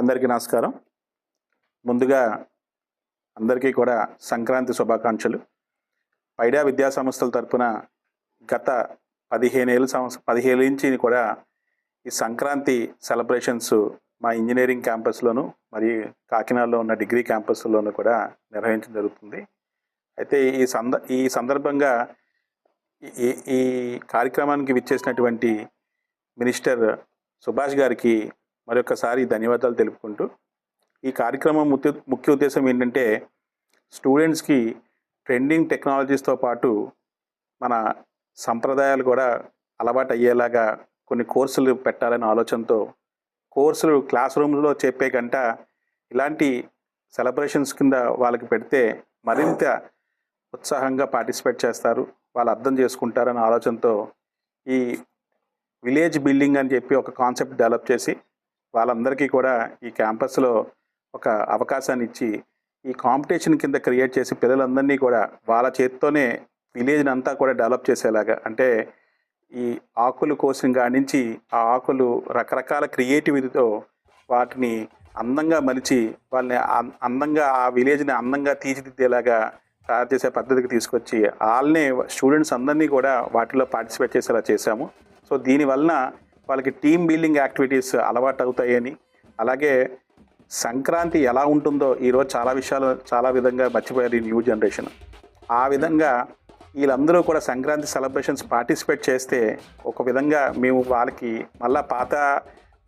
అందరికీ నమస్కారం. ముందుగా అందరికీ కూడా సంక్రాంతి శుభాకాంక్షలు. పైడా విద్యా సంస్థల తరపున గత పదిహేను ఏళ్ళ సంవత్సరం పదిహేను నుంచి కూడా ఈ సంక్రాంతి సెలబ్రేషన్స్ మా ఇంజనీరింగ్ క్యాంపస్లోను మరియు కాకినాడలో ఉన్న డిగ్రీ క్యాంపస్లోను కూడా నిర్వహించడం జరుగుతుంది. అయితే ఈ సంద ఈ సందర్భంగా ఈ ఈ కార్యక్రమానికి విచ్చేసినటువంటి మినిస్టర్ సుభాష్ గారికి మరొకసారి ధన్యవాదాలు తెలుపుకుంటూ ఈ కార్యక్రమం ముఖ్య ముఖ్య ఉద్దేశం ఏంటంటే స్టూడెంట్స్కి ట్రెండింగ్ టెక్నాలజీస్తో పాటు మన సంప్రదాయాలు కూడా అలవాటు అయ్యేలాగా కొన్ని కోర్సులు పెట్టాలనే ఆలోచనతో కోర్సులు క్లాస్ రూమ్లో చెప్పే గంట ఇలాంటి సెలబ్రేషన్స్ కింద వాళ్ళకి పెడితే మరింత ఉత్సాహంగా పార్టిసిపేట్ చేస్తారు వాళ్ళు అర్థం చేసుకుంటారనే ఆలోచనతో ఈ విలేజ్ బిల్డింగ్ అని చెప్పి ఒక కాన్సెప్ట్ డెవలప్ చేసి వాళ్ళందరికీ కూడా ఈ క్యాంపస్లో ఒక అవకాశాన్ని ఇచ్చి ఈ కాంపిటీషన్ కింద క్రియేట్ చేసి పిల్లలందరినీ కూడా వాళ్ళ చేతితోనే విలేజ్ని అంతా కూడా డెవలప్ చేసేలాగా. అంటే ఈ ఆకులు కోసం కానించి ఆ ఆకులు రకరకాల క్రియేటివిటీతో వాటిని అందంగా మలిచి వాళ్ళని అందంగా ఆ విలేజ్ని అందంగా తీర్చిదిద్దేలాగా తయారు చేసే పద్ధతికి తీసుకొచ్చి వాళ్ళనే స్టూడెంట్స్ అందరినీ కూడా వాటిలో పార్టిసిపేట్ చేసేలా చేశాము. సో దీనివలన వాళ్ళకి టీమ్ బిల్డింగ్ యాక్టివిటీస్ అలవాటు అవుతాయని. అలాగే సంక్రాంతి ఎలా ఉంటుందో ఈరోజు చాలా విషయాలు చాలా విధంగా మర్చిపోయారు ఈ న్యూ జనరేషన్. ఆ విధంగా వీళ్ళందరూ కూడా సంక్రాంతి సెలబ్రేషన్స్ పార్టిసిపేట్ చేస్తే ఒక విధంగా మేము వాళ్ళకి మళ్ళా పాత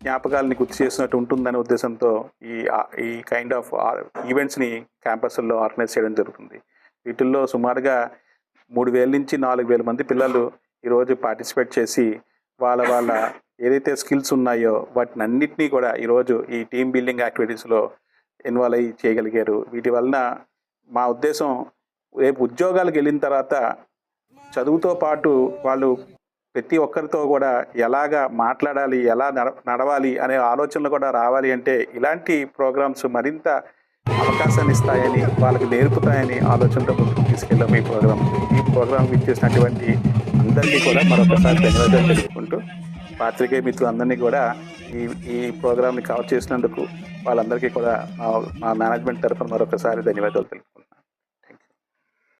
జ్ఞాపకాలని గుర్తు చేసినట్టు ఉంటుందనే ఉద్దేశంతో ఈ ఈ కైండ్ ఆఫ్ ఈవెంట్స్ని క్యాంపస్లో ఆర్గనైజ్ చేయడం జరుగుతుంది. వీటిల్లో సుమారుగా మూడు వేల నుంచి నాలుగు వేల మంది పిల్లలు ఈరోజు పార్టిసిపేట్ చేసి వాళ్ళ వాళ్ళ ఏదైతే స్కిల్స్ ఉన్నాయో వాటిని అన్నిటినీ కూడా ఈరోజు ఈ టీమ్ బిల్డింగ్ యాక్టివిటీస్లో ఇన్వాల్వ్ అయ్యి చేయగలిగారు. వీటి వలన మా ఉద్దేశం రేపు ఉద్యోగాలకు వెళ్ళిన తర్వాత చదువుతో పాటు వాళ్ళు ప్రతి ఒక్కరితో కూడా ఎలాగా మాట్లాడాలి ఎలా నడవాలి అనే ఆలోచనలు కూడా రావాలి అంటే ఇలాంటి ప్రోగ్రామ్స్ మరింత అవకాశాన్ని ఇస్తాయని వాళ్ళకి నేర్పుతాయని ఆలోచనతో ముందుకు తీసుకెళ్ళాము ఈ ప్రోగ్రామ్. ఈ ప్రోగ్రామ్ ఇచ్చేసినటువంటి అందరికీ కూడా మరొకసారి ధన్యవాదాలు తెలుపుకుంటూ పాత్రికే మిత్రులు అందరినీ కూడా ఈ ఈ ప్రోగ్రామ్ని కవర్ చేసినందుకు వాళ్ళందరికీ కూడా మా మా మేనేజ్మెంట్ తరఫున మరొకసారి ధన్యవాదాలు తెలుపు